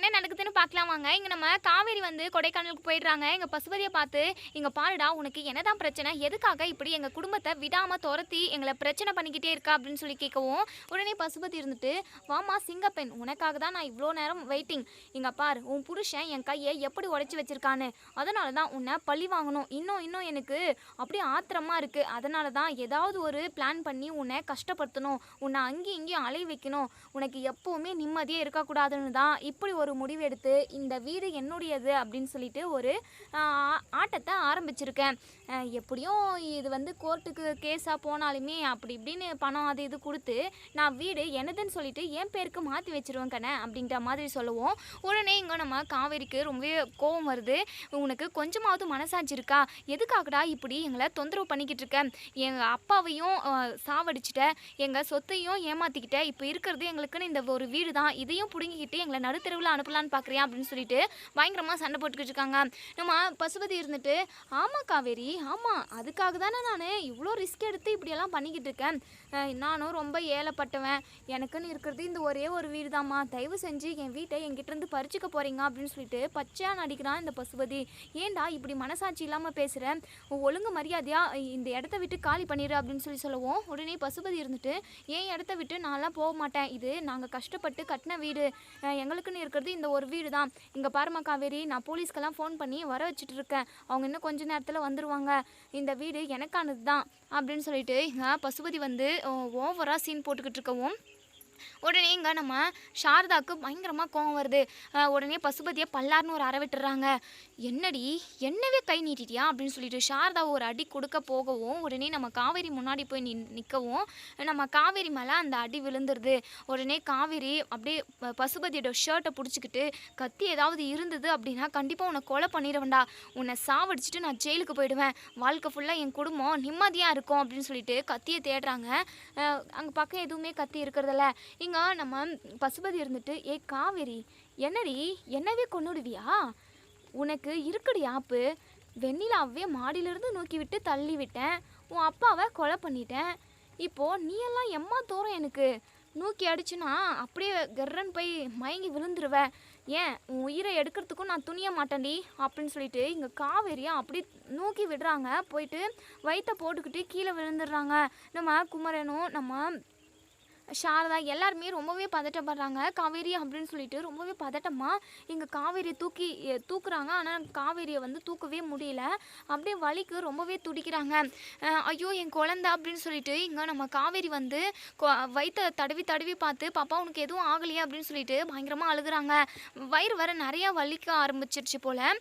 என்ன நடக்குது? பார்க்கலாம் வாங்க. இங்கே நம்ம காவேரி வந்து கொடைக்கானலுக்கு போயிடுறாங்க. எங்கள் பசுபதியை பார்த்து இங்கே பாருடா உனக்கு என்னதான் பிரச்சனை? எதுக்காக இப்படி எங்கள் குடும்பத்தை விடாமல் துரத்தி எங்களை பிரச்சனை பண்ணிக்கிட்டே இருக்கா? அப்படின்னு சொல்லி கேட்கவும் உடனே பசுபதி இருந்துட்டு வாமா சிங்கப்பெண் உனக்காக தான் நான் இவ்வளோ நேரம் வெயிட்டிங் இங்கே பார் உன் புருஷன் என் கையை எப்படி உடைச்சி வச்சிருக்கான்னு. அதனால தான் உன்னை பழி வாங்கணும். இன்னும் இன்னும் எனக்கு அப்படியே ஆத்திரமா இருக்குது அதனால தான் ஏதாவது ஒரு பிளான் பண்ணி உன்னை கஷ்டப்படுத்தணும். உன்னை அங்கேயும் இங்கேயும் அலைய வைக்கணும். உனக்கு எப்போவுமே நிம்மதியே இருக்கக்கூடாதுன்னு தான் இப்படி ஒரு முடிவு எடுத்து இந்த வீடு என்னுடையது அப்படின்னு சொல்லிட்டு ஒரு ஆட்டத்தை ஆரம்பிச்சிருக்கேன். எப்படியும் இது வந்து கோர்ட்டுக்கு கேஸாக போனாலுமே அப்படி இப்படின்னு பணம் அது இது கொடுத்து நான் வீடு எனதுன்னு சொல்லிட்டு என் பேருக்கு மாற்றி வச்சுருவேன் கண்ணே அப்படின்ற மாதிரி சொல்லுவோம். உடனே இங்கே நம்ம காவேரிக்கு ரொம்பவே கோவம் வருது. உனக்கு கொஞ்சமாவது மனசாட்சி இருக்கா? எதுக்காகடா இப்படி எங்களை தொந்தரவு பண்ணிக்கிட்டு இருக்க? எங்கள் அப்பாவையும் ஆஹ், சாவடிச்சிட்ட. எங்கள் சொத்தையும் ஏமாற்றிக்கிட்ட இப்போ இருக்கிறது எங்களுக்குன்னு இந்த ஒரு வீடு தான். இதையும் பிடுங்கிக்கிட்டு எங்களை நடுத்தெருவில் அனுப்பலான்னு பார்க்குறியா அப்படின்னு சொல்லிட்டு பயங்கரமாக சண்டை போட்டுக்கிட்டு இருக்காங்க. நம்ம பசுபதி இருந்துட்டு ஆமாம் காவேரி ஆமாம் அதுக்காக தானே நான் இவ்வளோ ரிஸ்க் எடுத்து இப்படியெல்லாம் பண்ணிக்கிட்டு இருக்கேன். நானும் ரொம்ப ஏழைப்பட்டவன் எனக்குன்னு இருக்கிறது இந்த ஒரே ஒரு வீடு தாம்மா தயவு செஞ்சு என் வீட்டை என்கிட்டருந்து பறிச்சுக்க போகிறீங்க அப்படின்னு சொல்லிட்டு பச்சையாக நடிக்கிறான் இந்த பசுபதி. ஏன்டா இப்படி மனசாட்சி இல்லாமல் பேசுகிறேன் ஒழுங்கு மரியாதையா இந்த இடத்த விட்டு காலி பண்ணிடு அப்படின்னு சொல்லி சொல்லுவோம் உடனே பசுபதி இருந்துட்டு ஏன் இடத்த விட்டு நான்லாம் போக மாட்டேன்? இது நாங்கள் கஷ்டப்பட்டு கட்டின வீடு. எங்களுக்குன்னு இருக்கிறது இந்த ஒரு வீடு தான் இங்கே பாருமா காவேரி நான் போலீஸ்க்கெல்லாம் ஃபோன் பண்ணி வர வச்சுட்டு இருக்கேன். அவங்க இன்னும் கொஞ்ச நேரத்தில் வந்துடுவாங்க வந்துருவாங்க இந்த வீடு எனக்கானது தான் அப்படின்னு சொல்லிட்டு பசுபதி வந்து ஓவராக சீன் போட்டுக்கிட்டு இருக்கவும் உடனே இங்கே நம்ம சாரதாவுக்கு பயங்கரமாக கோவம் வருது. உடனே பசுபதியை பல்லார்னு ஒரு அற விட்டுறாங்க. என்னடி என்னவே கை நீட்டிட்டியா? அப்படின்னு சொல்லிட்டு சாரதாவை ஒரு அடி கொடுக்க போகவும் உடனே நம்ம காவேரி முன்னாடி போய் நி நிற்கவும் நம்ம காவேரி மேலே அந்த அடி விழுந்துருது. உடனே காவேரி அப்படியே பசுபதியோட ஷர்ட்டை பிடிச்சிக்கிட்டு கத்தி ஏதாவது இருந்தது அப்படின்னா கண்டிப்பாக உன்னை கொலை பண்ணிடவேண்டா உன்னை சாவடிச்சிட்டு நான் ஜெயிலுக்கு போயிடுவேன். வாழ்க்கை ஃபுல்லாக என் குடும்பம் நிம்மதியாக இருக்கும். அப்படின்னு சொல்லிட்டு கத்தியை தேடுறாங்க. அங்கே பக்கம் எதுவுமே கத்தி இருக்கிறதில்ல. இங்கே நம்ம பசுபதி இருந்துட்டு ஏ காவேரி என்னடி என்னவே கொண்டுடுவியா உனக்கு இருக்குடி ஆப்பு. வெண்ணிலாவே மாடியிலிருந்து நோக்கி விட்டு தள்ளி விட்டேன் உன் அப்பாவை கொலை பண்ணிட்டேன். இப்போ நீ எல்லாம் எம்மா தூரம் எனக்கு? நூக்கி அடிச்சுனா அப்படியே கர்ரன் போய் மயங்கி விழுந்துருவ. ஏன் உன் உயிரை எடுக்கிறதுக்கும் நான் துணிய மாட்டேன்டி அப்படின்னு சொல்லிட்டு இங்கே காவேரியா அப்படி நூக்கி விடுறாங்க. போயிட்டு வயிற்ற போட்டுக்கிட்டு கீழே விழுந்துடுறாங்க. நம்ம குமரனும் நம்ம சாரதா எல்லாருமே ரொம்பவே பதட்டப்படுறாங்க. காவேரி அப்படின்னு சொல்லிட்டு ரொம்பவே பதட்டமாக இங்கே காவேரி தூக்கி தூக்குறாங்க. ஆனால் காவேரியை வந்து தூக்கவே முடியல. அப்படியே வலிக்கு ரொம்பவே துடிக்கிறாங்க. ஐயோ என் குழந்த அப்படின்னு சொல்லிட்டு இங்கே நம்ம காவேரி வந்து கொ- தடவி தடவி பார்த்து பாப்பா உனக்கு எதுவும் ஆகலையா அப்படின்னு சொல்லிட்டு பயங்கரமாக அழுகுறாங்க. வயிறு வர நிறையா வலிக்க ஆரம்பிச்சிருச்சு போல்.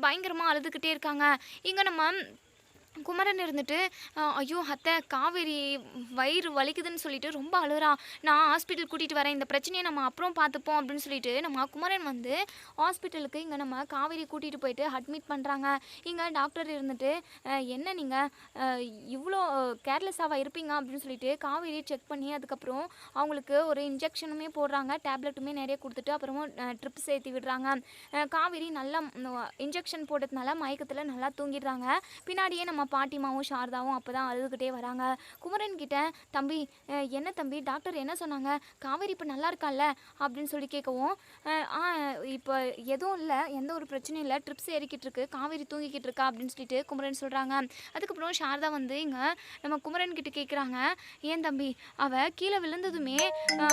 பயங்கரமாக அழுதுகிட்டே இருக்காங்க. இங்கே நம்ம குமரன் இருந்துட்டு ஐயோ அத்தை காவேரி வயிறு வலிக்குதுன்னு சொல்லிட்டு ரொம்ப அழுறா நான் ஹாஸ்பிட்டல் கூட்டிகிட்டு வரேன். இந்த பிரச்சனையை நம்ம அப்புறம் பார்த்துப்போம் அப்படின்னு சொல்லிட்டு நம்ம குமரன் வந்து ஹாஸ்பிட்டலுக்கு இங்கே நம்ம காவேரி கூட்டிகிட்டு போயிட்டு அட்மிட் பண்ணுறாங்க இங்கே டாக்டர் இருந்துட்டு என்ன நீங்கள் இவ்வளோ கேர்லெஸ்ஸாக இருப்பீங்க? அப்படின்னு சொல்லிட்டு காவேரி செக் பண்ணி அதுக்கப்புறம் அவங்களுக்கு ஒரு இன்ஜெக்ஷனுமே போடுறாங்க. டேப்லெட்டுமே நிறைய கொடுத்துட்டு அப்புறமும் ட்ரிப் சேர்த்து விடுறாங்க. காவேரி நல்லா இன்ஜெக்ஷன் போட்டதுனால மயக்கத்தில் நல்லா தூங்கிடுறாங்க. பின்னாடியே நம்ம பாட்டிமாவும் சாரதாவும் அப்போ தான் அழுதுகிட்டே வராங்க. குமரன் கிட்ட தம்பி என்ன தம்பி? டாக்டர் என்ன சொன்னாங்க? காவேரி இப்போ நல்லா இருக்கால்ல? அப்படின்னு சொல்லி கேட்கவும் ஆ இப்போ எதுவும் இல்லை எந்த ஒரு பிரச்சனையும் இல்லை. ட்ரிப்ஸ் ஏறிக்கிட்டு இருக்கு. காவேரி தூங்கிக்கிட்டு இருக்கா? அப்படின்னு சொல்லிட்டு குமரன் சொல்கிறாங்க அதுக்கப்புறம் சாரதா வந்து இங்கே நம்ம குமரன் கிட்ட கேட்குறாங்க ஏன் தம்பி? அவள் கீழே விழுந்ததுமே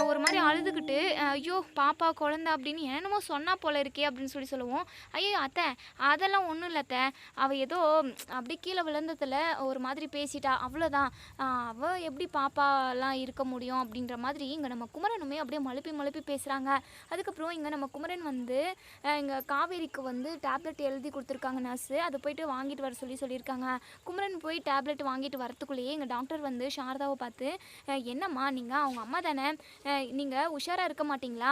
ஒரு மாதிரி அழுதுகிட்டு ஐயோ பாப்பா குழந்தை அப்படின்னு என்னமோ சொன்னா போல இருக்கே அப்படின்னு சொல்லி சொல்லுவோம். ஐயோ அத்தை அதெல்லாம் ஒன்றும் இல்லை அத்தை. அவள் ஏதோ அப்படி அப்படியே கீழே விழுந்ததில் ஒரு மாதிரி பேசிட்டா அவ்வளோதான் அவள் எப்படி பாப்பாலாம் இருக்க முடியும் அப்படின்ற மாதிரி இங்கே நம்ம குமரனுமே அப்படியே மழுப்பி மழுப்பி பேசுகிறாங்க அதுக்கப்புறம் இங்கே நம்ம குமரன் வந்து இங்கே காவேரிக்கு வந்து டேப்லெட் எழுதி கொடுத்துருக்காங்க நர்ஸு அதை போயிட்டு வாங்கிட்டு வர சொல்லி சொல்லியிருக்காங்க. குமரன் போய் டேப்லெட் வாங்கிட்டு வரத்துக்குள்ளேயே எங்கள் டாக்டர் வந்து சாரதாவை பார்த்து என்னம்மா நீங்கள் அவங்க அம்மா தானே? நீங்கள் உஷாராக இருக்க மாட்டிங்களா?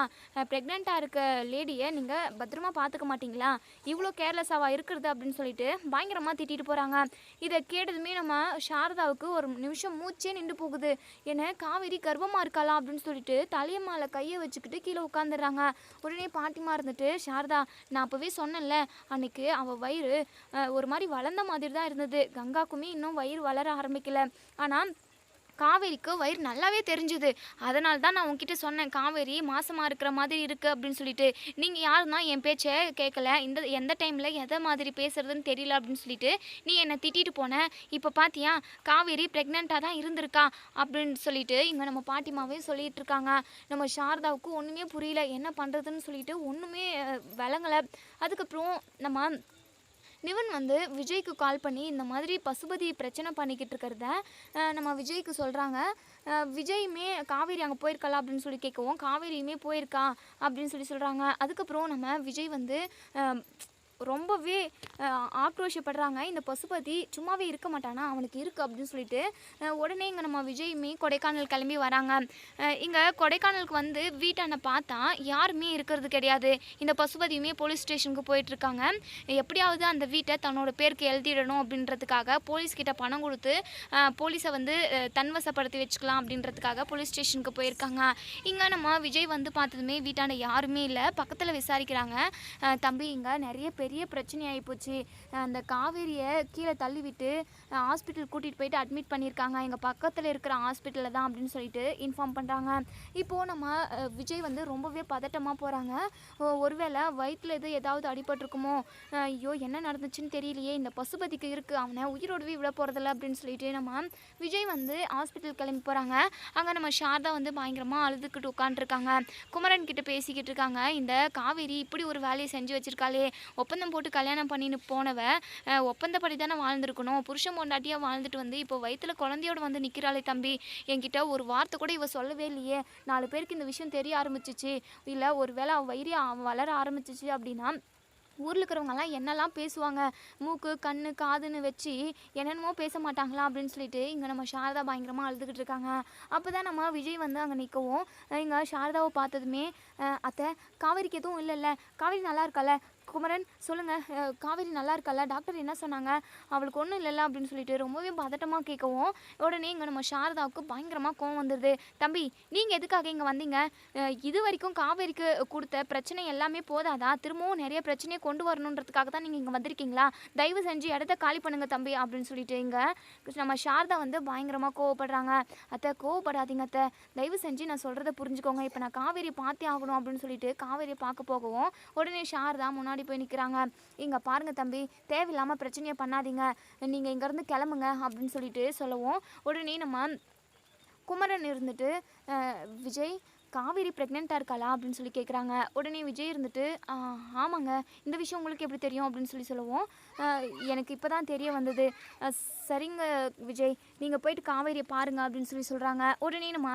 ப்ரெக்னெண்ட்டாக இருக்க லேடியை நீங்கள் பத்திரமா பார்த்துக்க மாட்டிங்களா? இவ்வளோ கேர்லெஸ்ஸாவாக இருக்கிறது அப்படின்னு சொல்லிட்டு பயங்கரமாக திட்டிட்டு போகிறாங்க இதை கேட்டதுமே நம்ம சாரதாவுக்கு ஒரு நிமிஷம் மூச்சே நின்று போகுது. என்ன காவேரி கர்ப்பமாக இருக்காளா அப்படின்னு சொல்லிட்டு தலையம்மால கையை வச்சுக்கிட்டு கீழே உட்காந்துடுறாங்க உடனே பாட்டிமா இருந்துட்டு சாரதா நான் அப்போவே சொன்னேன்ல அன்னைக்கு அவள் வயிறு ஒரு மாதிரி வளர்ந்த மாதிரி தான் இருந்தது கங்காக்குமே இன்னும் வயிறு வளர ஆரம்பிக்கல. ஆனால் காவேரிக்கு வயிறு நல்லாவே தெரிஞ்சுது. அதனால தான் நான் உங்ககிட்ட சொன்னேன் காவேரி மாசமாக இருக்கிற மாதிரி இருக்குது அப்படின்னு சொல்லிட்டு. நீங்கள் யாருன்னா என் பேச்சை கேட்கல இந்த எந்த டைமில் எதை மாதிரி பேசுகிறதுன்னு தெரியல அப்படின்னு சொல்லிட்டு நீ என்னை திட்டிட்டு போன. இப்போ பார்த்தியா காவேரி ப்ரெக்னெண்ட்டாக தான் இருந்திருக்கா அப்படின்னு சொல்லிட்டு இங்கே நம்ம பாட்டிமாவே சொல்லிகிட்டு இருக்காங்க. நம்ம சாரதாவுக்கு ஒன்றுமே புரியல. என்ன பண்ணுறதுன்னு சொல்லிட்டு ஒன்றுமே விளங்கலை. அதுக்கப்புறம் நம்ம நிவன் வந்து விஜய்க்கு கால் பண்ணி இந்த மாதிரி பசுபதி பிரச்சனை பண்ணிக்கிட்டு இருக்கிறத நம்ம விஜய்க்கு சொல்கிறாங்க விஜயுமே காவேரி அங்கே போயிருக்கலாம் அப்படின்னு சொல்லி கேட்கவும் காவேரியுமே போயிருக்கா அப்படின்னு சொல்லி சொல்கிறாங்க அதுக்கப்புறம் நம்ம விஜய் வந்து ரொம்பவே ஆக்ரோஷப்படுறாங்க. இந்த பசுபதி சும்மாவே இருக்க மாட்டானா? அவனுக்கு இருக்குது அப்படின்னு சொல்லிட்டு உடனே இங்கே நம்ம விஜயுமே கொடைக்கானல் கிளம்பி வராங்க. இங்கே கொடைக்கானலுக்கு வந்து வீட்டான பார்த்தா யாருமே இருக்கிறது கிடையாது. இந்த பசுபதியுமே போலீஸ் ஸ்டேஷனுக்கு போயிட்டுருக்காங்க எப்படியாவது அந்த வீட்டை தன்னோட பேருக்கு எழுதிடணும் அப்படின்றதுக்காக போலீஸ்கிட்ட பணம் கொடுத்து போலீஸை வந்து தன்வசப்படுத்தி வச்சுக்கலாம் அப்படின்றதுக்காக போலீஸ் ஸ்டேஷனுக்கு போயிருக்காங்க. இங்கே நம்ம விஜய் வந்து பார்த்ததுமே வீட்டாண்ட யாருமே இல்லை. பக்கத்தில் விசாரிக்கிறாங்க. தம்பி இங்கே நிறைய பெரிய பிரச்சனை ஆகிப்போச்சு அந்த காவேரியை கீழே தள்ளிவிட்டு ஹாஸ்பிட்டல் கூட்டிகிட்டு போயிட்டு அட்மிட் பண்ணியிருக்காங்க. எங்கள் பக்கத்தில் இருக்கிற ஹாஸ்பிட்டலில் தான் அப்படின்னு சொல்லிட்டு இன்ஃபார்ம் பண்ணுறாங்க இப்போது நம்ம விஜய் வந்து ரொம்பவே பதட்டமாக போகிறாங்க ஒருவேளை வயிற்றில் எது ஏதாவது அடிபட்டிருக்குமோ? ஐயோ என்ன நடந்துச்சுன்னு தெரியலையே. இந்த பசுபதிக்கு இருக்குது அவனை உயிரோடவே விட போகிறதில்ல அப்படின்னு சொல்லிட்டு நம்ம விஜய் வந்து ஹாஸ்பிட்டல் கிளம்பி போகிறாங்க அங்கே நம்ம சாரதா வந்து பயங்கரமாக அழுதுகிட்டு உட்காந்துருக்காங்க குமரன் கிட்ட பேசிக்கிட்டு இருக்காங்க. இந்த காவேரி இப்படி ஒரு வேலையை செஞ்சு வச்சிருக்காளே. ஒப்பந்தம் போட்டு கல்யாணம் பண்ணின்னு போனவ ஒப்பந்தப்படி தானே வாழ்ந்துருக்கணும். புருஷன் பொண்டாட்டியாக வாழ்ந்துட்டு வந்து இப்போ வயிற்றில் குழந்தையோட வந்து நிற்கிறாளே தம்பி. என்கிட்ட ஒரு வார்த்தை கூட இவ சொல்லவே இல்லையே. நாலு பேருக்கு இந்த விஷயம் தெரிய ஆரம்பிச்சிச்சு. இல்லை ஒரு வேளை அவள் வயிறு வளர ஆரம்பிச்சிச்சு அப்படின்னா ஊரில் இருக்கிறவங்கலாம் என்னெல்லாம் பேசுவாங்க? மூக்கு கண் காதுன்னு வச்சு என்னென்னமோ பேச மாட்டாங்களா அப்படின்னு சொல்லிட்டு இங்கே நம்ம சாரதா பயங்கரமாக அழுதுகிட்டு இருக்காங்க. அப்போ தான் நம்ம விஜய் வந்து அங்கே நிற்கவும் இங்கே சாரதாவை பார்த்ததுமே அத்தை காவேரிக்கு எதுவும் இல்லைல்ல. காவேரி நல்லா இருக்கால குமரன் சொல்லுங்கள் காவேரி நல்லா இருக்கால டாக்டர் என்ன சொன்னாங்க? அவளுக்கு ஒன்றும் இல்லைல்ல அப்படின்னு சொல்லிட்டு ரொம்பவே பதட்டமாக கேட்கவும் உடனே இங்கே நம்ம சாரதாவுக்கு பயங்கரமாக கோவம் வந்துடுது தம்பி நீங்கள் எதுக்காக இங்கே வந்தீங்க? இது வரைக்கும் காவேரிக்கு கொடுத்த பிரச்சனை எல்லாமே போதாதா? திரும்பவும் நிறைய பிரச்சனையை கொண்டு வரணுன்றதுக்காக தான் நீங்கள் இங்கே வந்திருக்கீங்களா? தயவு செஞ்சு இடத்த காலி பண்ணுங்கள் தம்பி அப்படின்னு சொல்லிட்டு இங்கே நம்ம சாரதா வந்து பயங்கரமாக கோவப்படுறாங்க. அத்தை கோவப்படாதீங்க அத்தை. தயவு செஞ்சு நான் சொல்கிறத புரிஞ்சுக்கோங்க. இப்போ நான் காவேரி பார்த்தே ஆகணும் அப்படின்னு சொல்லிட்டு காவேரியை பார்க்க போகவும் உடனே சாரதா முன்னாடி முன்னாடி போய் நிற்கிறாங்க இங்கே பாருங்க தம்பி தேவையில்லாமல் பிரச்சனையை பண்ணாதீங்க. நீங்கள் இங்கேருந்து கிளம்புங்க அப்படின்னு சொல்லிட்டு சொல்லவும். உடனே நம்ம குமரன் இருந்துட்டு விஜய் காவேரி ப்ரெக்னெண்ட்டாக இருக்காளா அப்படின்னு சொல்லி கேட்குறாங்க உடனே விஜய் இருந்துட்டு ஆமாங்க. இந்த விஷயம் உங்களுக்கு எப்படி தெரியும்? அப்படின்னு சொல்லி சொல்லுவோம். எனக்கு இப்போ தான் தெரிய வந்தது. சரிங்க விஜய். நீங்கள் போயிட்டு காவேரியை பாருங்க அப்படின்னு சொல்லி சொல்கிறாங்க உடனே நம்ம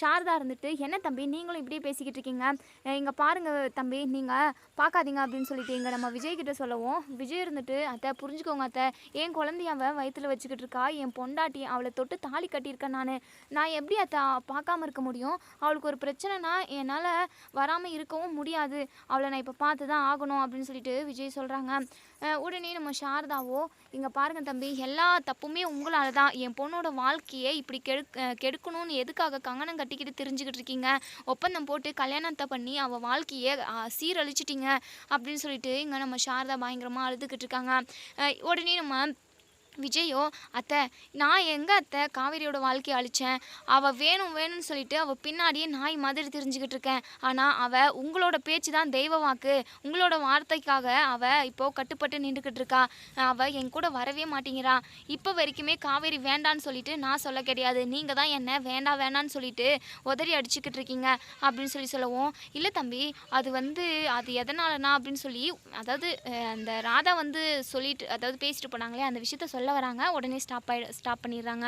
சாரதா இருந்துட்டு என்ன தம்பி நீங்களும் இப்படியே பேசிக்கிட்டு இருக்கீங்க? இங்கே பாருங்கள் தம்பி நீங்கள் பார்க்காதீங்க அப்படின்னு சொல்லிட்டு இங்கே நம்ம விஜய்கிட்ட சொல்லவும் விஜய் இருந்துட்டு அத்தை புரிஞ்சுக்கோங்க அத்தை. என் குழந்தைய அவன் வயிற்றில் வச்சுக்கிட்டு இருக்கா. என் பொண்டாட்டி அவளை தொட்டு தாலி கட்டியிருக்கேன் நான். நான் எப்படி அத்தை பார்க்காம இருக்க முடியும்? அவளுக்கு ஒரு பிரச்சனைனா என்னால் வராமல் இருக்கவும் முடியாது. அவளை நான் இப்போ பார்த்து தான் ஆகணும் அப்படின்னு சொல்லிட்டு விஜய் சொல்கிறாங்க உடனே நம்ம சாரதாவோ இங்கே பாருங்கள் தம்பி எல்லா தப்புமே உங்களால் தான் என் பொண்ணோட வாழ்க்கையை இப்படி கெடு கெடுக்கணும்னு எதுக்காக கங்கணம் கட்டிக்கிட்டு தெரிஞ்சுக்கிட்டு இருக்கீங்க? ஒப்பந்தம் போட்டு கல்யாணத்தை பண்ணி அவள் வாழ்க்கையை சீரழிச்சிட்டிங்க அப்படின்னு சொல்லிட்டு இங்கே நம்ம சாரதா பயங்கரமாக அழுதுகிட்டு இருக்காங்க. உடனே நம்ம விஜயோ அத்தை நான் எங்கே அத்தை காவேரியோட வாழ்க்கையை அழிச்சேன். அவள் வேணும் வேணும்னு சொல்லிட்டு அவள் பின்னாடியே நாய் மாதிரி தெரிஞ்சுக்கிட்டு இருக்கேன். ஆனால் அவள் உங்களோட பேச்சு தான் தெய்வ வாக்கு. உங்களோட வார்த்தைக்காக அவள் இப்போது கட்டுப்பட்டு நின்றுக்கிட்டு இருக்கா. அவள் என் கூட வரவே மாட்டேங்கிறா. இப்போ வரைக்குமே காவேரி வேண்டான்னு சொல்லிட்டு நான் சொல்ல கிடையாது. நீங்கள் தான் என்ன வேண்டாம் வேண்டான்னு சொல்லிட்டு உதறி அடிச்சுக்கிட்டு இருக்கீங்க அப்படின்னு சொல்லி சொல்லவும் இல்லை தம்பி அது வந்து அது எதனாலனா? அப்படின்னு சொல்லி அதாவது அந்த ராதா வந்து சொல்லிட்டு அதாவது பேசிட்டு போனாங்களே அந்த விஷயத்த சொல்ல வராங்க உடனே ஸ்டாப் ஆகி ஸ்டாப் பண்ணிடுறாங்க.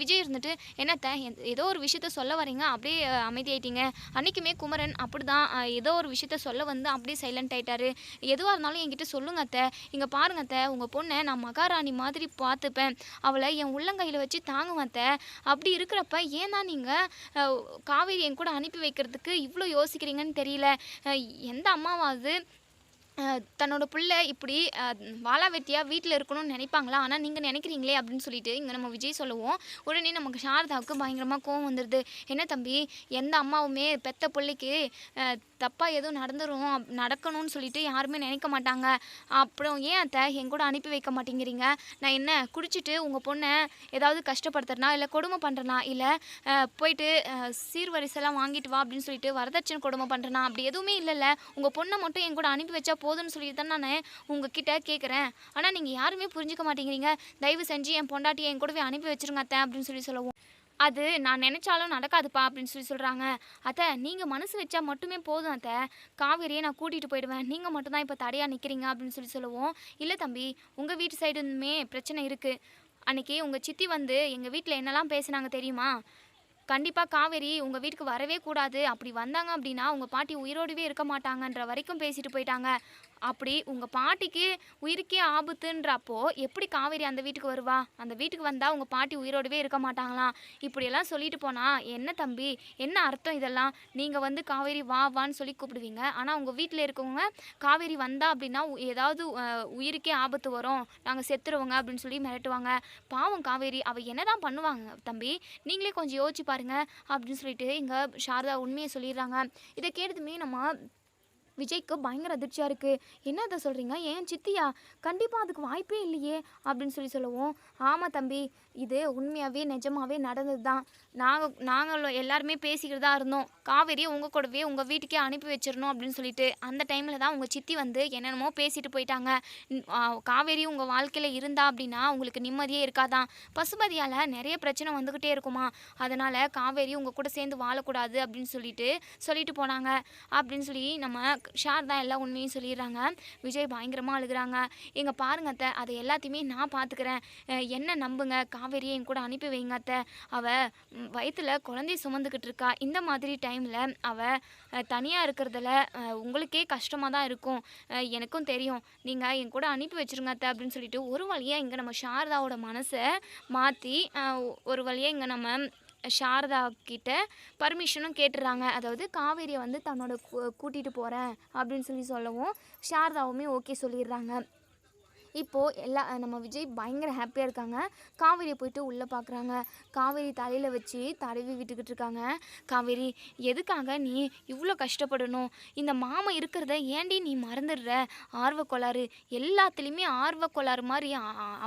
விஜய் இருந்துட்டு என்னத்த ஏதோ ஒரு விஷயத்த சொல்ல வரீங்க அப்படியே அமைதியாயிட்டீங்க. அன்றைக்குமே குமரன் அப்படிதான் தான் ஏதோ ஒரு விஷயத்த சொல்ல வந்து அப்படியே சைலண்ட் ஆகிட்டாரு எதுவாக இருந்தாலும் என்கிட்ட சொல்லுங்க அத்தை. இங்கே பாருங்க அத்தை. உங்கள் பொண்ணை நான் மகாராணி மாதிரி பார்த்துப்பேன். அவளை என் உள்ளங்கையில் வச்சு தாங்குவேன் அத்தை. அப்படி இருக்கிறப்ப ஏன் தான் நீங்கள் காவேரி என் கூட அனுப்பி வைக்கிறதுக்கு இவ்வளோ யோசிக்கிறீங்கன்னு தெரியல. எந்த அம்மாவாவது தன்னோட பிள்ளை இப்படி அஹ், வெட்டியாக வீட்டில் இருக்கணும்னு நினைப்பாங்களா? ஆனால் நீங்கள் நினைக்கிறீங்களே அப்படின்னு சொல்லிட்டு இங்கே நம்ம விஜய் சொல்லுவோம். உடனே நமக்கு சாரதாவுக்கு பயங்கரமாக கோவம் வந்துடுது என்ன தம்பி எந்த அம்மாவுமே பெத்த பிள்ளைக்கு தப்பாக எதுவும் நடந்துரும் நடக்கணும்னு சொல்லிட்டு யாருமே நினைக்க மாட்டாங்க. அப்புறம் ஏன் அத்தை என் கூட அனுப்பி வைக்க மாட்டேங்கிறீங்க? நான் என்ன குடிச்சிட்டு உங்கள் பொண்ணை ஏதாவது கஷ்டப்படுத்துறனா? இல்லை கொடுமை பண்ணுறனா இல்லை போயிட்டு சீர்வரிசெல்லாம் வாங்கிட்டு வா அப்படின்னு சொல்லிட்டு வரதட்சணை கொடுமை பண்ணுறனா அப்படி எதுவுமே இல்லைல்ல. உங்கள் பொண்ணை மட்டும் என் கூட அனுப்பி வச்சா போதும்னு சொல்லிட்டு தான் நான் உங்ககிட்ட கேட்குறேன் ஆனால் நீங்கள் யாருமே புரிஞ்சுக்க மாட்டேங்கிறீங்க. தயவு செஞ்சு என் பொண்டாட்டியை என் கூடவே அனுப்பி வச்சிருங்க அத்தை அப்படின்னு சொல்லி சொல்லுவோம். அது நான் நினச்சாலும் நடக்காதுப்பா அப்படின்னு சொல்லி சொல்கிறாங்க அத்தை நீங்கள் மனசு வச்சா மட்டுமே போதும் அத்தை. காவேரியை நான் கூட்டிகிட்டு போயிடுவேன். நீங்கள் மட்டும்தான் இப்போ தடையாக நிற்கிறீங்க அப்படின்னு சொல்லி சொல்லுவோம். இல்லை தம்பி உங்கள் வீட்டு சைடுமே பிரச்சனை இருக்குது அன்றைக்கி உங்கள் சித்தி வந்து எங்கள் வீட்டில் என்னெல்லாம் பேசுனாங்க தெரியுமா? கண்டிப்பாக காவேரி உங்கள் வீட்டுக்கு வரவே கூடாது. அப்படி வந்தாங்க அப்படின்னா உங்கள் பாட்டி உயிரோடவே இருக்க மாட்டாங்கன்ற வரைக்கும் பேசிட்டு போயிட்டாங்க. அப்படி உங்கள் பாட்டிக்கு உயிருக்கே ஆபத்துன்றப்போ எப்படி காவேரி அந்த வீட்டுக்கு வருவா? அந்த வீட்டுக்கு வந்தால் உங்கள் பாட்டி உயிரோடவே இருக்க மாட்டாங்களாம் இப்படியெல்லாம் சொல்லிட்டு போனால் என்ன தம்பி? என்ன அர்த்தம் இதெல்லாம்? நீங்கள் வந்து காவேரி வா வான்னு சொல்லி கூப்பிடுவீங்க. ஆனால் உங்கள் வீட்டில் இருக்கவங்க காவேரி வந்தா அப்படின்னா ஏதாவது உயிருக்கே ஆபத்து வரும். நாங்கள் செத்துருவோங்க அப்படின்னு சொல்லி மிரட்டுவாங்க. பாவம் காவேரி. அவள் என்னதான் பண்ணுவாங்க தம்பி? நீங்களே கொஞ்சம் யோசிச்சு பாருங்க அப்படின்னு சொல்லிட்டு இங்கே சாரதா உண்மையை சொல்லிடுறாங்க. இதை கேட்டதுமே நம்ம விஜய்க்கு பயங்கர அதிர்ச்சியாக இருக்குது என்ன அதை சொல்கிறீங்க ஏன் சித்தியா? கண்டிப்பாக அதுக்கு வாய்ப்பே இல்லையே அப்படின்னு சொல்லி சொல்லுவோம். ஆமாம் தம்பி இது உண்மையாகவே நிஜமாவே நடந்தது தான் நாங்கள் நாங்கள் எல்லாருமே பேசிக்கிட்டு தான் இருந்தோம். காவேரியை உங்கள் கூடவே உங்கள் வீட்டுக்கே அனுப்பி வச்சிடணும் அப்படின்னு சொல்லிட்டு அந்த டைமில் தான் உங்கள் சித்தி வந்து என்னென்னமோ பேசிட்டு போயிட்டாங்க. காவேரி உங்கள் வாழ்க்கையில் இருந்தா அப்படின்னா உங்களுக்கு நிம்மதியே இருக்காதான். பசுபதியால் நிறைய பிரச்சனை வந்துக்கிட்டே இருக்குமா? அதனால் காவேரி உங்கள் கூட சேர்ந்து வாழக்கூடாது அப்படின்னு சொல்லிட்டு சொல்லிட்டு போனாங்க. அப்படின்னு சொல்லி நம்ம ஷார் தான் எல்லா உண்மையும் சொல்லிடுறாங்க. விஜய் பயங்கரமாக அழுகுறாங்க. எங்க பாருங்க அத்தை அதை எல்லாத்தையுமே நான் பார்த்துக்கிறேன் என்ன நம்புங்க? காவேரியை என் கூட அனுப்பி வைங்க அத்தை. அவள் வயிற்றில் குழந்தைய சுமந்துக்கிட்டு இருக்கா? இந்த மாதிரி டைமில் அவள் தனியாக இருக்கிறதுல உங்களுக்கே கஷ்டமாக தான் இருக்கும். எனக்கும் தெரியும். நீங்கள் என் கூட அனுப்பி வச்சுருங்க அத்தை அப்படின்னு சொல்லிட்டு ஒரு வழியாக இங்கே நம்ம சாரதாவோட மனசை மாற்றி ஒரு வழியாக இங்கே நம்ம சாரதா கிட்ட பர்மிஷனும் கேட்டுறாங்க. அதாவது காவேரியை வந்து தன்னோட கூட்டிகிட்டு போகிறேன் அப்படின்னு சொல்லி சொல்லவும் சாரதாவுமே ஓகே சொல்லிடுறாங்க. இப்போது எல்லா நம்ம விஜய் பயங்கர ஹாப்பியாக இருக்காங்க. காவேரியை போயிட்டு உள்ளே பார்க்குறாங்க காவேரி தலையில் வச்சு தடவி விட்டுக்கிட்டு இருக்காங்க. காவேரி எதுக்காக நீ இவ்வளோ கஷ்டப்படணும்? இந்த மாமா இருக்கிறத ஏண்டி நீ மறந்துடுற? ஆர்வக்கோளாறு எல்லாத்துலேயுமே ஆர்வக்கோளாறு மாதிரி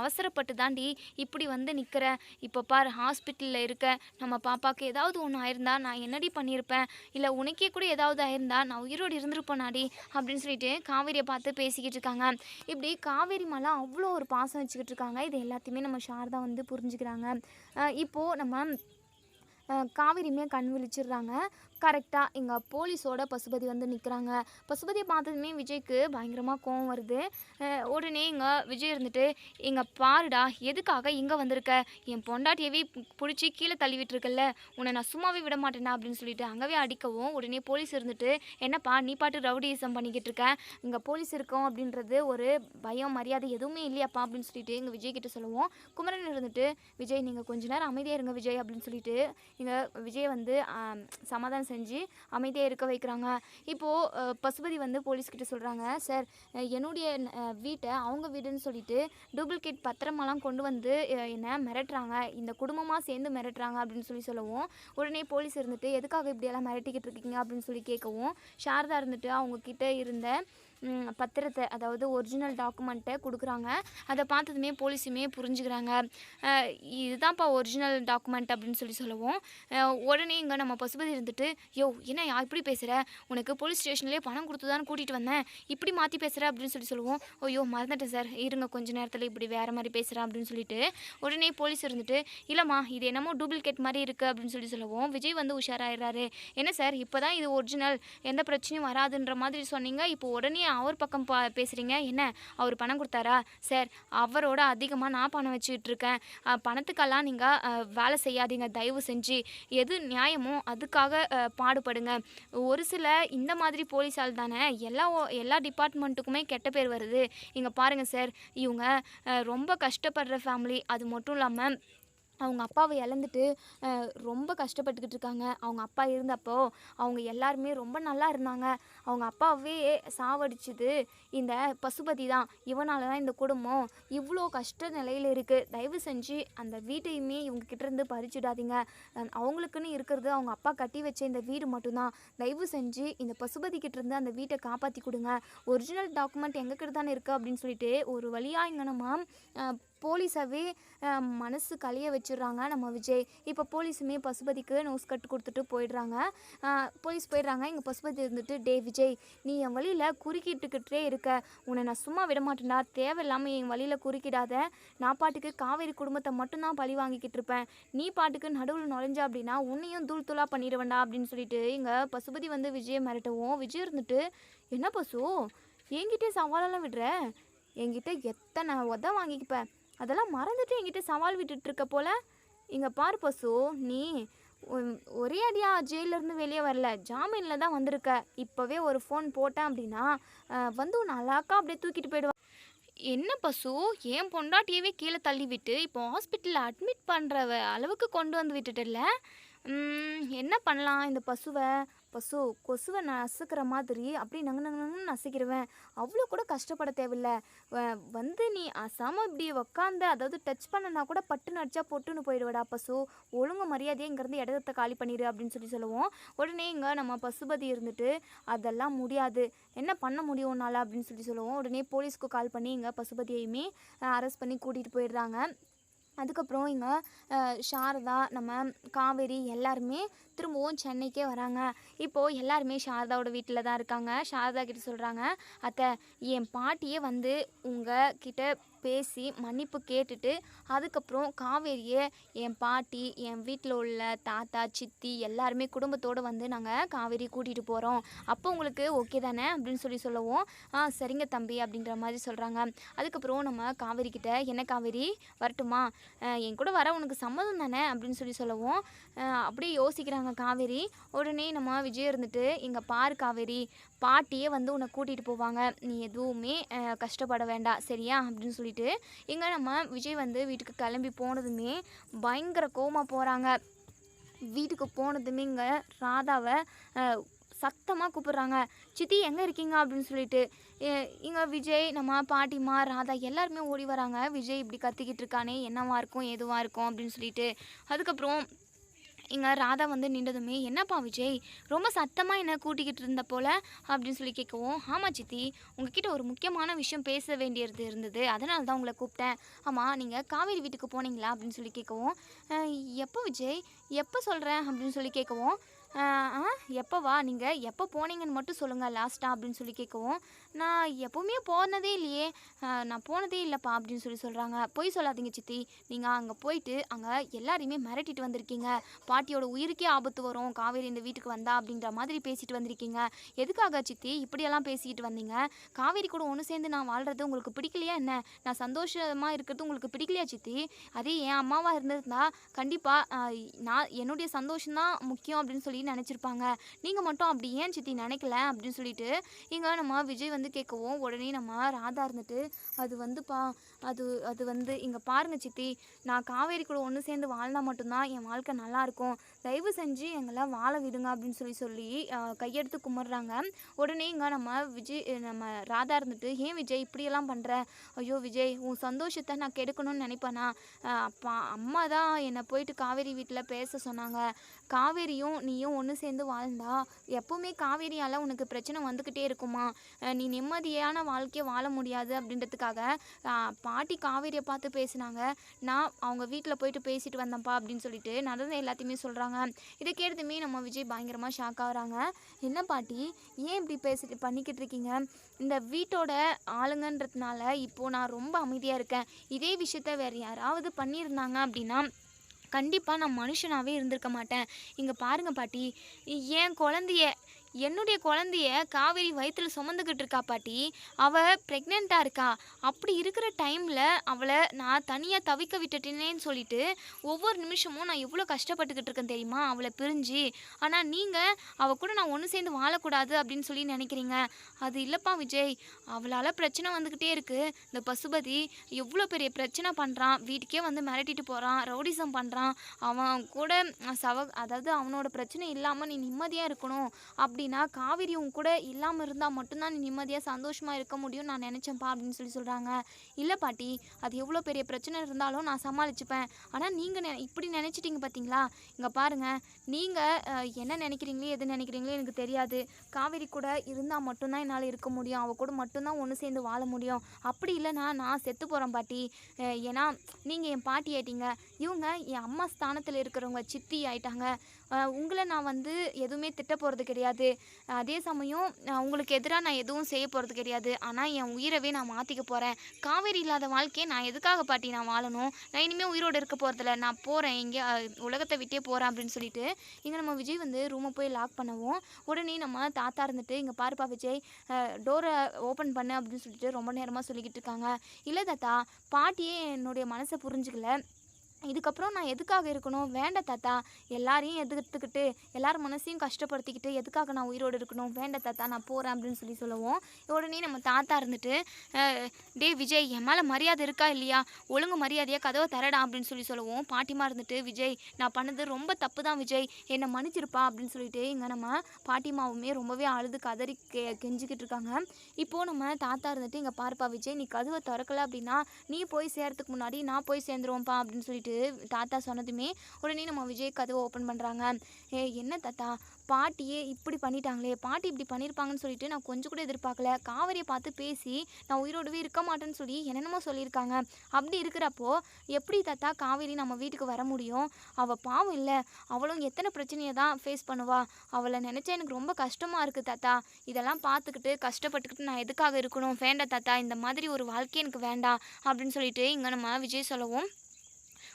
அவசரப்பட்டு தாண்டி இப்படி வந்து நிற்கிற இப்போ பார் ஹாஸ்பிட்டலில் இருக்க நம்ம பாப்பாவுக்கு ஏதாவது ஒன்று ஆயிருந்தா நான் என்னடி பண்ணியிருப்பேன்? இல்லை உனக்கே கூட ஏதாவது ஆயிருந்தா நான் உயிரோடு இருந்திருப்பேனாடி? அப்படின்னு சொல்லிட்டு காவேரியை பார்த்து பேசிக்கிட்டு இருக்காங்க. இப்படி காவேரி மேலே அவ்வளோ ஒரு பாசம் வச்சுக்கிட்டு இருக்காங்க. இது எல்லாத்தையுமே நம்ம சாரதா வந்து புரிஞ்சுக்கிறாங்க. இப்போது இப்போ நம்ம காவிரியுமே காவேரியுமே கண் விழிச்சிடுறாங்க. கரெக்டாக இங்கே போலீஸோட பசுபதி வந்து நிற்கிறாங்க பசுபதியை பார்த்ததுமே விஜய்க்கு பயங்கரமாக கோவம் வருது. உடனே இங்கே விஜய் இருந்துட்டு இங்கே பாருடா எதுக்காக இங்கே வந்திருக்க? என் பொண்டாட்டியவே பிடிச்சி கீழே தள்ளி விட்டுருக்கல்ல உன்னை நான் சும்மாவே விட மாட்டேனா? அப்படின்னு சொல்லிட்டு அங்கவே அடிக்கவும் உடனே போலீஸ் இருந்துட்டு என்னப்பா நீ பாட்டு ரவுடிசம் பண்ணிக்கிட்டு இருக்க? இங்கே போலீஸ் இருக்கோம் அப்படின்றது ஒரு பயம் மரியாதை எதுவுமே இல்லையாப்பா அப்படின்னு சொல்லிட்டு இங்கே விஜய் கிட்ட சொல்லுவோம். குமரன் இருந்துட்டு விஜய் நீங்கள் கொஞ்ச நேரம் அமைதியாக இருங்க விஜய் அப்படின்னு சொல்லிட்டு இங்கே விஜய் வந்து சமாதானம் செஞ்சு அமைதியாக இருக்க வைக்கிறாங்க. இப்போது பசுபதி வந்து போலீஸ்கிட்ட சொல்கிறாங்க சார் என்னுடைய வீட்டை அவங்க வீடுன்னு சொல்லிட்டு டூப்ளிகேட் பத்திரமெல்லாம் கொண்டு வந்து என்னை மிரட்டுறாங்க. இந்த குடும்பமாக சேர்ந்து மிரட்டுறாங்க அப்படின்னு சொல்லி சொல்லவும் உடனே போலீஸ் இருந்துட்டு எதுக்காக இப்படியெல்லாம் மிரட்டிக்கிட்டு இருக்கீங்க? அப்படின்னு சொல்லி கேட்கவும் சாரதா இருந்துட்டு அவங்கக்கிட்ட இருந்த பத்திரத்தை அதாவது ஒரிஜினல் டாக்குமெண்ட்டை கொடுக்குறாங்க. அதை பார்த்ததுமே போலீஸுமே புரிஞ்சுக்கிறாங்க. இதுதான்ப்பா ஒரிஜினல் டாக்குமெண்ட் அப்படின்னு சொல்லி சொல்லுவோம். உடனே இங்கே நம்ம பசுபதி இருந்துட்டு யோ என்ன யா இப்படி பேசுகிற உனக்கு போலீஸ் ஸ்டேஷன்லேயே பணம் கொடுத்து தான் கூட்டிகிட்டு வந்தேன். இப்படி மாற்றி பேசுகிற அப்படின்னு சொல்லி சொல்லுவோம். ஐயோ மறந்துட்டேன் சார். இருங்க கொஞ்ச நேரத்தில் இப்படி வேறு மாதிரி பேசுகிறேன் அப்படின்னு சொல்லிட்டு உடனே போலீஸ் இருந்துட்டு இல்லைம்மா இது என்னமோ டூப்ளிகேட் மாதிரி இருக்குது அப்படின்னு சொல்லி சொல்லுவோம். விஜய் வந்து உஷாராயிடுறாரு. என்ன சார் இப்போ தான் இது ஒரிஜினல் எந்த பிரச்சனையும் வராதுன்ற மாதிரி சொன்னீங்க. இப்போ உடனே அவர் பக்கம் பா பேசுகிறீங்க என்ன? அவர் பணம் கொடுத்தாரா? சார் அவரோட அதிகமாக நான் பணம் வச்சுக்கிட்டு இருக்கேன் பணத்துக்கெல்லாம் நீங்கள் வேலை செய்யாதீங்க. தயவு செஞ்சு. எது நியாயமோ அதுக்காக பாடுபடுங்க. ஒரு சில இந்த மாதிரி போலீஸால் தானே எல்லா ஓ- எல்லா டிபார்ட்மெண்ட்டுக்குமே கெட்ட பேர் வருது. இங்கே பாருங்கள் சார். இவங்க ரொம்ப கஷ்டப்படுற ஃபேமிலி. அது மட்டும் இல்லாமல் அவங்க அப்பாவை இழந்துட்டு ரொம்ப கஷ்டப்பட்டுக்கிட்டு இருக்காங்க. அவங்க அப்பா இருந்தப்போ அவங்க எல்லாருமே ரொம்ப நல்லா இருந்தாங்க. அவங்க அப்பாவே சாவடிச்சது இந்த பசுபதி தான். இவனால தான் இந்த குடும்பம் இவ்வளோ கஷ்ட நிலையில் இருக்குது தயவு செஞ்சு அந்த வீட்டையுமே இவங்க கிட்ட இருந்து பறிச்சுடாதீங்க. அவங்களுக்குன்னு இருக்கிறது அவங்க அப்பா கட்டி வச்ச இந்த வீடு மட்டும்தான் தயவு செஞ்சு இந்த பசுபதி கிட்டேருந்து அந்த வீட்டை காப்பாற்றி கொடுங்க. ஒரிஜினல் டாக்குமெண்ட் எங்கக்கிட்ட தானே இருக்குது அப்படின்னு சொல்லிட்டு ஒரு வழியாக இங்கே போலீஸாகவே மனசு கலைய வச்சிடுறாங்க நம்ம விஜய். இப்போ போலீஸுமே பசுபதிக்கு நோஸ் கட்டு கொடுத்துட்டு போயிடுறாங்க. போலீஸ் போயிடுறாங்க. இங்கே பசுபதி இருந்துட்டு டே விஜய் நீ என் வழியில் குறுக்கிட்டுக்கிட்டே இருக்க. உன்னை நான் சும்மா விட மாட்டேன்டா. தேவையில்லாமல் என் வழியில் குறுக்கிடாத. நான் பாட்டுக்கு காவேரி குடும்பத்தை மட்டும்தான் பழி வாங்கிக்கிட்டு இருப்பேன். நீ பாட்டுக்கு நடுவில் நுழைஞ்ச அப்படின்னா உன்னையும் தூள் தூளாக பண்ணிடுவேண்டா அப்படின்னு சொல்லிட்டு இங்கே பசுபதி வந்து விஜயை மிரட்டவும் விஜய் இருந்துட்டு என்ன பசு? என்கிட்டே சவாலெல்லாம் விடுற? என்கிட்ட எத்தனை உத வாங்கிப்பேன் அதெல்லாம் மறந்துட்டு என்கிட்ட சவால் விட்டுட்டு இருக்க போல. இங்கே பாரு பசு நீ ஒரே அடியாக ஜெயிலேருந்து வெளியே வரல. ஜாமீனில் தான் வந்திருக்க. இப்போவே ஒரு ஃபோன் போட்டேன் அப்படின்னா வந்து உன்னை அழாக்கா அப்படியே தூக்கிட்டு போயிடுவா. என்ன பசு என் பொண்டாட்டியவே கீழே தள்ளி விட்டு இப்போ ஹாஸ்பிட்டலில் அட்மிட் பண்ணுற அளவுக்கு கொண்டு வந்து விட்டுட்டல என்ன பண்ணலாம் இந்த பசுவை? பசு கொசுவை நசுக்கிற மாதிரி அப்படி நங்கு நங்கு நசுக்கிடுவேன் அவ்வளோ கூட கஷ்டப்பட தேவையில்ல. வந்து நீ அசாம இப்படி உக்காந்து அதாவது டச் பண்ணனா கூட பட்டு நடிச்சா பொட்டுன்னு போயிடுவடா பசு. ஒழுங்கு மரியாதையே இங்கேருந்து இடத்த காலி பண்ணிடு அப்படின்னு சொல்லி சொல்லுவோம். உடனே இங்கே நம்ம பசுபதி இருந்துட்டு அதெல்லாம் முடியாது. என்ன பண்ண முடியும் அப்படின்னு சொல்லி சொல்லுவோம். உடனே போலீஸ்க்கு கால் பண்ணி இங்கே பசுபதியையுமே அரெஸ்ட் பண்ணி கூட்டிகிட்டு போயிடுறாங்க. அதுக்கப்புறம் இங்கே சாரதா நம்ம காவேரி எல்லாருமே திரும்பவும் சென்னைக்கே வராங்க. இப்போது எல்லாருமே சாரதாவோட வீட்டில் தான் இருக்காங்க. சாரதா கிட்ட சொல்கிறாங்க அத்தை என் பாட்டியே வந்து உங்கள் கிட்ட பேசி மன்னிப்பு கேட்டுட்டு அதுக்கப்புறம் காவேரியை என் பாட்டி என் வீட்டில் உள்ள தாத்தா சித்தி எல்லாருமே குடும்பத்தோடு வந்து நாங்கள் காவேரி கூட்டிகிட்டு போகிறோம் அப்போ உங்களுக்கு ஓகே தானே? அப்படின்னு சொல்லி சொல்லுவோம் ஆ சரிங்க தம்பி அப்படின்ற மாதிரி சொல்கிறாங்க அதுக்கப்புறம் நம்ம காவேரி கிட்ட என்ன காவேரி? வரட்டுமா? என் கூட வர உனக்கு சம்மதம் தானே? அப்படின்னு சொல்லி சொல்லவும் அப்படியே யோசிக்கிறாங்க காவேரி. உடனே நம்ம விஜய் இருந்துட்டு இங்கே பாரு காவேரி பாட்டியே வந்து உன்னை கூட்டிகிட்டு போவாங்க. நீ எதுவுமே கஷ்டப்பட வேண்டாம் சரியா? அப்படின்னு சொல்லிட்டு இங்கே நம்ம விஜய் வந்து வீட்டுக்கு கிளம்பி போனதுமே பயங்கர கோமா போகிறாங்க வீட்டுக்கு போனதுமே இங்கே ராதாவை சத்தமாக கூப்பிட்றாங்க. சித்தி எங்கே இருக்கீங்க? அப்படின்னு சொல்லிட்டு இங்கே விஜய் நம்ம பாட்டிமா ராதா எல்லாருமே ஓடி வராங்க. விஜய் இப்படி கத்திக்கிட்டு இருக்கானே என்னவா இருக்கும் எதுவாக இருக்கும் அப்படின்னு சொல்லிட்டு. அதுக்கப்புறம் இங்கே ராதா வந்து நின்றதுமே என்னப்பா விஜய்? ரொம்ப சத்தமாக என்ன கூட்டிக்கிட்டு இருந்த போல? அப்படின்னு சொல்லி கேட்கவும் ஆமாம் சித்தி உங்ககிட்ட ஒரு முக்கியமான விஷயம் பேச வேண்டியது இருந்தது. அதனால தான் உங்களை கூப்பிட்டேன். ஆமாம் நீங்கள் காவேரி வீட்டுக்கு போனீங்களா? அப்படின்னு சொல்லி கேட்கவும் எப்போ விஜய்? எப்போ சொல்கிறேன் அப்படின்னு சொல்லி கேட்கவும் "அஹ், ஆ எப்போவா நீங்கள் எப்போ போனீங்கன்னு மட்டும் சொல்லுங்கள் லாஸ்ட்டாக அப்படின்னு சொல்லி கேட்கவும் நான் எப்போவுமே போனதே இல்லையே. நான் போனதே இல்லைப்பா அப்படின்னு சொல்லி சொல்கிறாங்க பொய் சொல்லாதீங்க சித்தி. நீங்கள் அங்கே போயிட்டு அங்கே எல்லாரையுமே மிரட்டிட்டு வந்திருக்கீங்க. பாட்டியோட உயிருக்கே ஆபத்து வரும். காவேரி இந்த வீட்டுக்கு வந்தா அப்படின்ற மாதிரி பேசிட்டு வந்திருக்கீங்க. எதுக்காக சித்தி இப்படியெல்லாம் பேசிக்கிட்டு வந்தீங்க? காவேரி கூட ஒன்று சேர்ந்து நான் வாழ்கிறது உங்களுக்கு பிடிக்கலையா என்ன? நான் சந்தோஷமாக இருக்கிறது உங்களுக்கு பிடிக்கலையா சித்தி? அதே என் அம்மாவாக இருந்திருந்தா கண்டிப்பாக நான் என்னுடைய சந்தோஷம்தான் முக்கியம் அப்படின்னு சொல்லி நினச்சிருப்பாங்க. நீங்கள் மட்டும் அப்படி ஏன் சித்தி நினைக்கல? அப்படின்னு சொல்லிட்டு இங்கே நம்ம விஜய் வந்து கேட்கவும் உடனே நம்ம ராதா இருந்துட்டு அது வந்துப்பா அது அது வந்து இங்கே பாருங்க சித்தி நான் காவேரி கூட ஒன்று சேர்ந்து வாழ்ந்தா மட்டும்தான் என் வாழ்க்கை நல்லா இருக்கும். தயவு செஞ்சு எங்களை வாழ விடுங்க அப்படின்னு சொல்லி சொல்லி கையெடுத்து கும்பிட்றாங்க. உடனே இங்கே நம்ம விஜய் நம்ம ராதா இருந்துட்டு ஏன் விஜய் இப்படியெல்லாம் பண்ணுற ஐயோ விஜய் உன் சந்தோஷத்தை நான் கெடுக்கணும்னு நினைப்பேனா? அப்பா அம்மா தான் என்னை போயிட்டு காவேரி வீட்டில் பேச சொன்னாங்க. காவேரியும் நீயும் ஒன்று சேர்ந்து வாழ்ந்தா எப்பவுமே காவேரியால் உனக்கு பிரச்சனை வந்துக்கிட்டே இருக்குமா? நீ நிம்மதியான வாழ்க்கையை வாழ முடியாது. அப்படின்றதுக்காக பாட்டி காவேரியை பார்த்து பேசினாங்க. நான் அவங்க வீட்டில் போயிட்டு பேசிட்டு வந்தேன்ப்பா அப்படின்னு சொல்லிட்டு நடந்த எல்லாத்தையுமே சொல்கிறாங்க இதை கேட்டதுமே நம்ம விஜய் பயங்கரமாக ஷாக் ஆகுறாங்க. என்ன பாட்டி? ஏன் இப்படி பேசிட்டு பண்ணிக்கிட்டு இருக்கீங்க? இந்த வீட்டோட ஆளுங்கன்றதுனால இப்போது நான் ரொம்ப அமைதியாக இருக்கேன். இதே விஷயத்த வேறு யாராவது பண்ணியிருந்தாங்க அப்படின்னா கண்டிப்பாக நான் மனுஷனாகவே இருந்திருக்க மாட்டேன். இங்கே பாருங்கள் பாட்டி. என் குழந்தைய என்னுடைய குழந்தைய காவேரி வயிற்றில் சுமந்துக்கிட்டு இருக்கா பாட்டி? அவள் ப்ரெக்னெண்ட்டாக இருக்கா? அப்படி இருக்கிற டைமில் அவளை நான் தனியாக தவிக்க விட்டுட்டேனேன்னு சொல்லிட்டு ஒவ்வொரு நிமிஷமும் நான் எவ்வளோ கஷ்டப்பட்டுக்கிட்டு இருக்கேன் தெரியுமா? அவளை பிரிஞ்சு. ஆனால் நீங்கள் அவள் கூட நான் ஒன்று சேர்ந்து வாழக்கூடாது அப்படின்னு சொல்லி நினைக்கிறீங்க. அது இல்லைப்பா விஜய். அவளால் பிரச்சனை வந்துக்கிட்டே இருக்குது இந்த பசுபதி எவ்வளோ பெரிய பிரச்சனை பண்ணுறான் வீட்டுக்கே வந்து மிரட்டிட்டு போகிறான் ரவுடிசம் பண்ணுறான் அவன் கூட சவ அதாவது அவனோட பிரச்சனை இல்லாமல் நீ நிம்மதியாக இருக்கணும் அப்படின்னா காவிரி உன் கூட இல்லாமல் இருந்தால் மட்டும்தான் நீ நிம்மதியாக சந்தோஷமாக இருக்க முடியும் நான் நினச்சேன்ப்பா அப்படின்னு சொல்லி சொல்கிறாங்க இல்லை பாட்டி அது எவ்வளோ பெரிய பிரச்சனை இருந்தாலும் நான் சமாளிச்சுப்பேன். ஆனால் நீங்கள் நெ இப்படி நினச்சிட்டிங்க பார்த்தீங்களா இங்கே பாருங்கள் நீங்கள் என்ன நினைக்கிறீங்களோ எது நினைக்கிறீங்களோ எனக்கு தெரியாது. காவேரி கூட இருந்தால் மட்டும்தான் என்னால் இருக்க முடியும். அவள் கூட மட்டும்தான் ஒன்று சேர்ந்து வாழ முடியும். அப்படி இல்லைன்னா நான் செத்து போகிறேன் பாட்டி. ஏன்னா நீங்கள் என் பாட்டி ஆயிட்டீங்க. இவங்க என் அம்மா ஸ்தானத்தில் இருக்கிறவங்க சித்தி ஆயிட்டாங்க. உங்களை நான் வந்து எதுவுமே திட்ட போகிறது கிடையாது. அதே சமயம் உங்களுக்கு எதிராக நான் எதுவும் செய்ய போகிறது கிடையாது. ஆனால் என் உயிரவே நான் மாற்றிக்க போகிறேன் காவேரி இல்லாத வாழ்க்கையை நான் எதுக்காக பாட்டி நான் வாழணும்? நான் இனிமேல் உயிரோடு இருக்க போகிறதில்ல நான் போகிறேன் இங்கே உலகத்தை விட்டே போகிறேன் அப்படின்னு சொல்லிட்டு இங்கே நம்ம விஜய் வந்து ரூமை போய் லாக் பண்ணவும். உடனே நம்ம தாத்தா இருந்துட்டு இங்கே பாருப்பா விஜய் டோரை ஓப்பன் பண்ணு அப்படின்னு சொல்லிட்டு ரொம்ப நேரமாக சொல்லிக்கிட்டு இருக்காங்க. இல்லை தாத்தா பாட்டியே என்னுடைய மனசை புரிஞ்சுக்கல. இதுக்கப்புறம் நான் எதுக்காக இருக்கணும்? வேண்டாம் தாத்தா எல்லாரையும் எதிர்த்துக்கிட்டு எல்லார் மனசையும் கஷ்டப்படுத்திக்கிட்டு எதுக்காக நான் உயிரோடு இருக்கணும்? வேண்டாம் தாத்தா நான் போகிறேன் அப்படின்னு சொல்லி சொல்லுவோம். உடனே நம்ம தாத்தா இருந்துட்டு டே டேய் விஜய் என் மேலே மரியாதை இருக்கா இல்லையா? ஒழுங்கு மரியாதையாக கதவை தரடா? அப்படின்னு சொல்லி சொல்லுவோம். பாட்டிமா இருந்துட்டு விஜய் நான் பண்ணது ரொம்ப தப்பு தான் விஜய். என்னை மன்னிச்சிருப்பா? அப்படின்னு சொல்லிட்டு இங்கே நம்ம பாட்டிமாவுமே ரொம்பவே அழுது கதறி கெ கெஞ்சிக்கிட்டு இருக்காங்க. இப்போது நம்ம தாத்தா இருந்துட்டு இங்கே பார்ப்பா விஜய் நீ கதவை திறக்கல அப்படின்னா நீ போய் சேர்றதுக்கு முன்னாடி நான் போய் சேர்ந்துருவோம்ப்பா அப்படின்னு சொல்லிட்டு தாத்தா சொன்னதுமே உடனே நம்ம விஜய் கதவை ஓப்பன் பண்ணுறாங்க ஏ என்ன தாத்தா? பாட்டியே இப்படி பண்ணிட்டாங்களே. பாட்டி இப்படி பண்ணியிருப்பாங்கன்னு சொல்லிட்டு நான் கொஞ்சம் கூட எதிர்பார்க்கல. காவேரியை பார்த்து பேசி நான் உயிரோடவே இருக்க மாட்டேன்னு சொல்லி என்னென்னமோ சொல்லியிருக்காங்க. அப்படி இருக்கிறப்போ எப்படி தாத்தா காவேரி நம்ம வீட்டுக்கு வர முடியும்? அவள் பாவம் இல்லை. அவளும் எத்தனை பிரச்சனையை தான் ஃபேஸ் பண்ணுவா. அவளை நினச்சா எனக்கு ரொம்ப கஷ்டமாக இருக்குது தாத்தா. இதெல்லாம் பார்த்துக்கிட்டு கஷ்டப்பட்டுக்கிட்டு நான் எதுக்காக இருக்கணும்? வேண்டாம் தாத்தா. இந்த மாதிரி ஒரு வாழ்க்கை எனக்கு வேண்டாம். அப்படின்னு சொல்லிட்டு இங்கே நம்ம விஜய் சொல்லவும்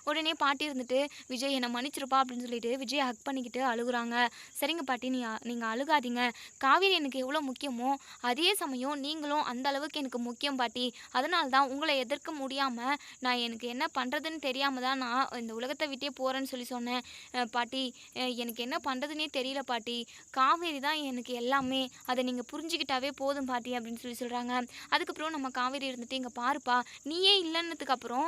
உடனே பாட்டி இருந்துட்டு விஜய் என்னை மன்னிச்சிருப்பா அப்படின்னு சொல்லிட்டு விஜய் ஹக் பண்ணிக்கிட்டு அழுகுறாங்க. சரிங்க பாட்டி நீ நீங்கள் அழுகாதீங்க. காவேரி எனக்கு எவ்வளோ முக்கியமோ அதே சமயம் நீங்களும் அந்த அளவுக்கு எனக்கு முக்கியம் பாட்டி. அதனால தான் உங்களை எதிர்க்க முடியாமல் நான் எனக்கு என்ன பண்ணுறதுன்னு தெரியாமல் தான் நான் இந்த உலகத்தை விட்டே போகிறேன்னு சொல்லி சொன்னேன். பாட்டி எனக்கு என்ன பண்ணுறதுனே தெரியல பாட்டி. காவேரி தான் எனக்கு எல்லாமே. அதை நீங்கள் புரிஞ்சுக்கிட்டாவே போதும் பாட்டி அப்படின்னு சொல்லி சொல்கிறாங்க அதுக்கப்புறம் நம்ம காவேரி இருந்துட்டு இங்கே பாருப்பா நீயே இல்லைன்னதுக்கு அப்புறம்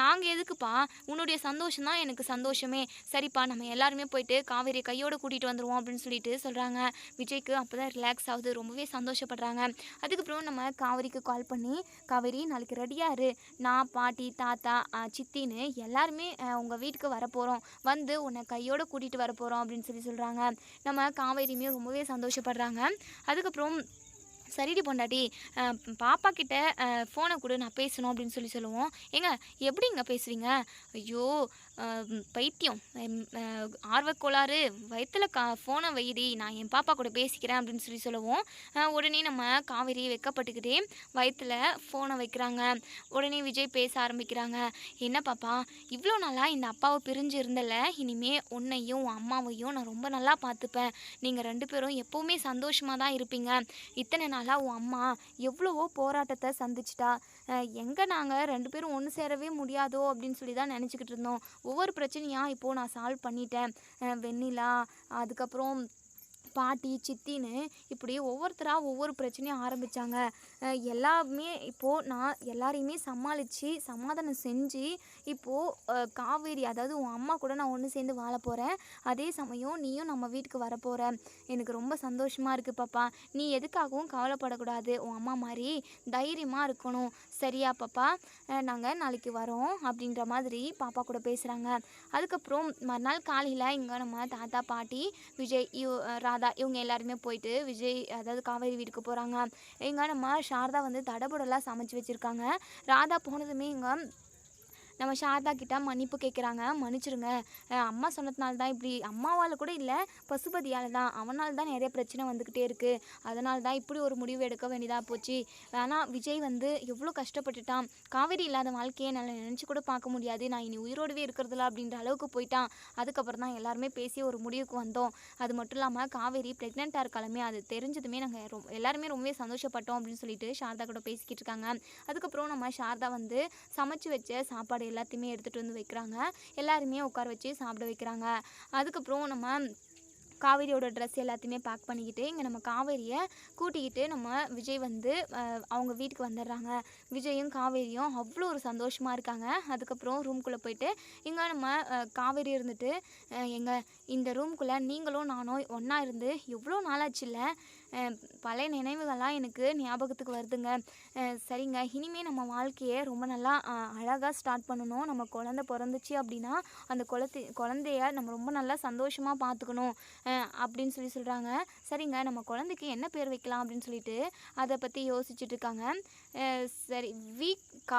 நாங்கள் எதுக்குப்பா உன்னுடைய சந்தோஷம் தான் எனக்கு சந்தோஷமே. சரிப்பா நம்ம எல்லாருமே போயிட்டு காவேரியை கையோடு கூட்டிகிட்டு வந்துடுவோம் அப்படின்னு சொல்லிட்டு சொல்கிறாங்க விஜய்க்கு அப்போ தான் ரிலாக்ஸ் ஆகுது ரொம்பவே சந்தோஷப்படுறாங்க. அதுக்கப்புறம் நம்ம காவேரிக்கு கால் பண்ணி காவேரி நாளைக்கு ரெடியாக இரு. நான் பாட்டி தாத்தா சித்தின்னு எல்லாருமே உங்கள் வீட்டுக்கு வரப்போகிறோம் வந்து உன்னை கையோடு கூட்டிகிட்டு வரப்போகிறோம் அப்படின்னு சொல்லி சொல்கிறாங்க நம்ம காவேரியுமே ரொம்பவே சந்தோஷப்படுறாங்க. அதுக்கப்புறம் சரிடி பொண்டாட்டி பாப்பா கிட்ட ஃபோனை கொடு நான் பேசணும் அப்படின்னு சொல்லி சொல்லுவோம். ஏங்க எப்படிங்க பேசுவீங்க ஐயோ பைத்தியம். ஆர்வக்கோளாறு வயிற்றில் வயிற்றுல கா ஃபோனை வைடி நான் என் பாப்பா கூட பேசிக்கிறேன் அப்படின்னு சொல்லி சொல்லுவோம். உடனே நம்ம காவேரி வெக்கப்பட்டுக்கிட்டே வயிற்றுல ஃபோனை வைக்கிறாங்க. உடனே விஜய் பேச ஆரம்பிக்கிறாங்க. என்ன பாப்பா இவ்வளோ நாளாக இந்த அப்பாவை பிரிஞ்சு இருந்தல இனிமே உன்னையும் உன் அம்மாவையும் நான் ரொம்ப நல்லா பார்த்துப்பேன் நீங்கள் ரெண்டு பேரும் எப்போவுமே சந்தோஷமாக தான் இருப்பீங்க. இத்தனை நாளாக உன் அம்மா எவ்வளவோ போராட்டத்தை சந்திச்சிட்டா. எங்கே நாங்கள் ரெண்டு பேரும் ஒன்று சேரவே முடியாதோ? அப்படின்னு சொல்லி தான் நினச்சிக்கிட்டு இருந்தோம். ஒவ்வொரு பிரச்சனையாக இப்போது நான் சால்வ் பண்ணிட்டேன். வெண்ணிலா அதுக்கப்புறம் பாட்டி சித்தின்னு இப்படி ஒவ்வொருத்தராக ஒவ்வொரு பிரச்சனையும் ஆரம்பித்தாங்க எல்லாமே இப்போது நான் எல்லாரையுமே சமாளித்து சமாதானம் செஞ்சு இப்போது காவேரி அதாவது உன் அம்மா கூட நான் ஒன்று சேர்ந்து வாழ போகிறேன் அதே சமயம் நீயும் நம்ம வீட்டுக்கு வரப்போகிற எனக்கு ரொம்ப சந்தோஷமாக இருக்குது பாப்பா. நீ எதுக்காகவும் கவலைப்படக்கூடாது. உன் அம்மா மாதிரி தைரியமாக இருக்கணும். சரியா பாப்பா? நாங்கள் நாளைக்கு வரோம் அப்படின்ற மாதிரி பாப்பா கூட பேசுகிறாங்க அதுக்கப்புறம் மறுநாள் காலையில் இங்கே நம்ம தாத்தா பாட்டி விஜய் ராதா இவங்க எல்லாருமே போயிட்டு விஜய் அதாவது காவேரி வீட்டுக்கு போகிறாங்க இங்கே நம்ம சாரதா வந்து தடபுடலாக சமைச்சு வச்சுருக்காங்க. ராதா போனதுமே இங்கே நம்ம சாரதா கிட்ட மன்னிப்பு கேட்குறாங்க மன்னிச்சிருங்க. அம்மா சொன்னதுனால தான் இப்படி அம்மாவால் கூட இல்லை பசுபதியால் தான். அவனால் தான் நிறைய பிரச்சனை வந்துக்கிட்டே இருக்குது அதனால தான் இப்படி ஒரு முடிவு எடுக்க வேண்டியதாக போச்சு. ஆனால் விஜய் வந்து எவ்வளோ கஷ்டப்பட்டுட்டான். காவேரி இல்லாத வாழ்க்கையை என்னால் நினச்சி கூட பார்க்க முடியாது. நான் இனி உயிரோடவே இருக்கிறதுல அப்படின்ற அளவுக்கு போயிட்டான். அதுக்கப்புறம் தான் எல்லாருமே பேசி ஒரு முடிவுக்கு வந்தோம். அது மட்டும் இல்லாமல் காவேரி ப்ரெக்னெண்ட்டாக இருக்காலுமே அது தெரிஞ்சதுமே நாங்கள் ரொ எல்லாருமே ரொம்பவே சந்தோஷப்பட்டோம் அப்படின்னு சொல்லிட்டு சாரதா கூட பேசிக்கிட்டு இருக்காங்க. அதுக்கப்புறம் நம்ம சாரதா வந்து சமைச்சு வச்ச சாப்பாடு எல்லாத்தையுமே எடுத்துகிட்டு வந்து வைக்கிறாங்க. எல்லாருமே உட்கார வச்சு சாப்பிட வைக்கிறாங்க. அதுக்கப்புறம் நம்ம காவேரியோட ட்ரெஸ் எல்லாத்தையுமே பேக் பண்ணிக்கிட்டு இங்கே நம்ம காவேரியை கூட்டிக்கிட்டு நம்ம விஜய் வந்து அவங்க வீட்டுக்கு வந்துடுறாங்க. விஜயும் காவேரியும் அவ்வளோ ஒரு சந்தோஷமாக இருக்காங்க. அதுக்கப்புறம் ரூம்குள்ளே போயிட்டு இங்கே நம்ம காவேரி இருந்துட்டு எங்கள் இந்த ரூம்குள்ளே நீங்களும் நானும் ஒன்றா இருந்து எவ்வளோ நாளாச்சுல்ல இல்லை? பழைய நினைவுகள்லாம் எனக்கு ஞாபகத்துக்கு வருதுங்க. சரிங்க. இனிமேல் நம்ம வாழ்க்கையை ரொம்ப நல்லா அழகாக ஸ்டார்ட் பண்ணணும். நம்ம குழந்த பிறந்துச்சு அப்படின்னா அந்த குழந்தை குழந்தைய நம்ம ரொம்ப நல்லா சந்தோஷமாக பார்த்துக்கணும் அப்படின்னு சொல்லி சொல்கிறாங்க சரிங்க. நம்ம குழந்தைக்கு என்ன பேர் வைக்கலாம் அப்படின்னு சொல்லிட்டு அதை பற்றி யோசிச்சுட்டு இருக்காங்க. அஹ், சரி வீக்கா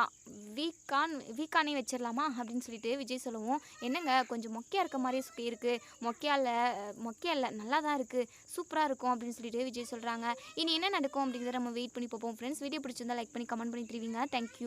வீக்கான் வீக்கானே வச்சிடலாமா அப்படின்னு சொல்லிட்டு விஜய் சொல்லுவோம். என்னங்க கொஞ்சம் மொக்கையாக இருக்க மாதிரி சுக்கி இருக்குது மொக்கையா இல்லை மொக்கையா இல்லை நல்லா தான் இருக்குது சூப்பராக இருக்கும் அப்படின்னு சொல்லிட்டு விஜய் சொல்கிறாங்க இனி என்ன நடக்கும் அப்படிங்கிறத நம்ம வெயிட் பண்ணி பார்ப்போம். ஃப்ரெண்ட்ஸ் வீடியோ பிடிச்சிருந்தா லைக் பண்ணி கமெண்ட் பண்ணி தெரிவிங்க. Thank you